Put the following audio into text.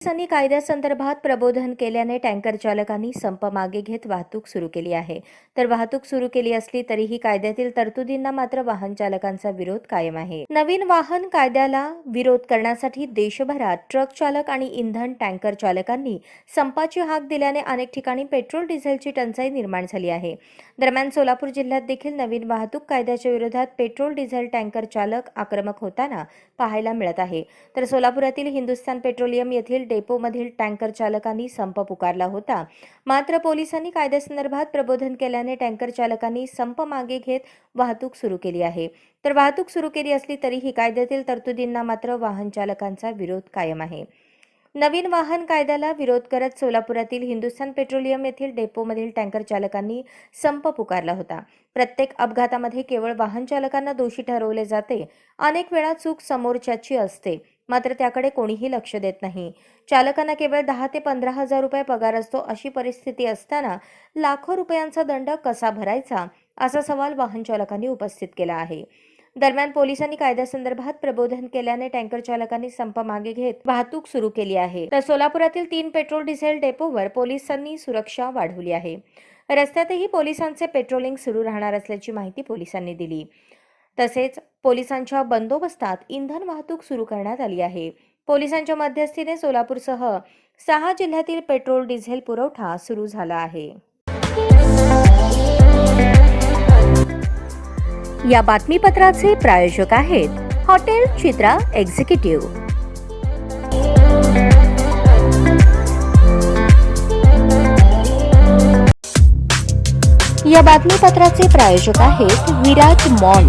पोलिसांनी कायद्यासंदर्भात प्रबोधन केल्याने टँकर चालकांनी संप मागे घेत वाहतूक सुरू केली आहे. तर वाहतूक सुरू केली असली तरीही कायद्यातील तरतुदींना मात्र वाहन चालकांचा विरोध कायम आहे. नवीन वाहन कायद्याला विरोध करण्यासाठी देशभरात ट्रक चालक आणि इंधन टँकर चालकांनी संपाची हाक दिल्याने अनेक ठिकाणी पेट्रोल डिझेलची टंचाई निर्माण झाली आहे. दरम्यान सोलापूर जिल्ह्यात देखील नवीन वाहतूक कायद्याच्या विरोधात पेट्रोल डिझेल टँकर चालक आक्रमक होताना पाहायला मिळत आहे. तर सोलापुरातील हिंदुस्थान पेट्रोलियम येथील डेपोमधील टँकर चालकांनी संप पुकारला होता. मात्र पोलिसांनी कायद्यासंदर्भात प्रबोधन केल्याने टँकर चालकांनी संप मागे घेत वाहतूक सुरू केली आहे. तर वाहतूक सुरू केली असली तरीही कायद्यातील तरतुदींना मात्र वाहन चालकांचा विरोध कायम आहे. नवीन वाहन कायद्याला विरोध करत सोलापुरातील हिंदुस्थान पेट्रोलियम येथील डेपोमधील टँकर चालकांनी संप पुकारला होता. प्रत्येक अपघातामध्ये केवळ वाहन चालकांना दोषी ठरवले जाते. अनेक वेळा चूक समोरच्याची असते. मात्र त्याकडे कोणीही लक्ष देत नाही. चालकांना केवळ दहा ते पंधरा हजार रुपये पगार असतो अशी परिस्थिती असताना लाखो रुपयांचा दंड कसा भरायचा असा सवाल वाहन चालकांनी उपस्थित केला आहे. दरम्यान पोलिसांनी कायद्यासंदर्भात प्रबोधन केल्याने टँकर चालकांनी संप मागे घेत वाहतूक सुरू केली आहे. तर सोलापुरातील तीन पेट्रोल डिझेल डेपोवर पोलिसांनी सुरक्षा वाढवली आहे. रस्त्यातही पोलिसांचे पेट्रोलिंग सुरू राहणार असल्याची माहिती पोलिसांनी दिली. तसेच पोलिसांच्या बंदोबस्तात इंधन वाहतूक सुरू करण्यात आली आहे. पोलिसांच्या मध्यस्थीने सोलापूरसह सहा जिल्ह्यातील पेट्रोल डिझेल पुरवठा सुरू झाला आहे. या बातमीपत्राचे प्रायोजक आहेत हॉटेल चित्रा एक्झिक्युटिव्ह. या बातमीपत्राचे प्रायोजक आहेत विराट मॉल.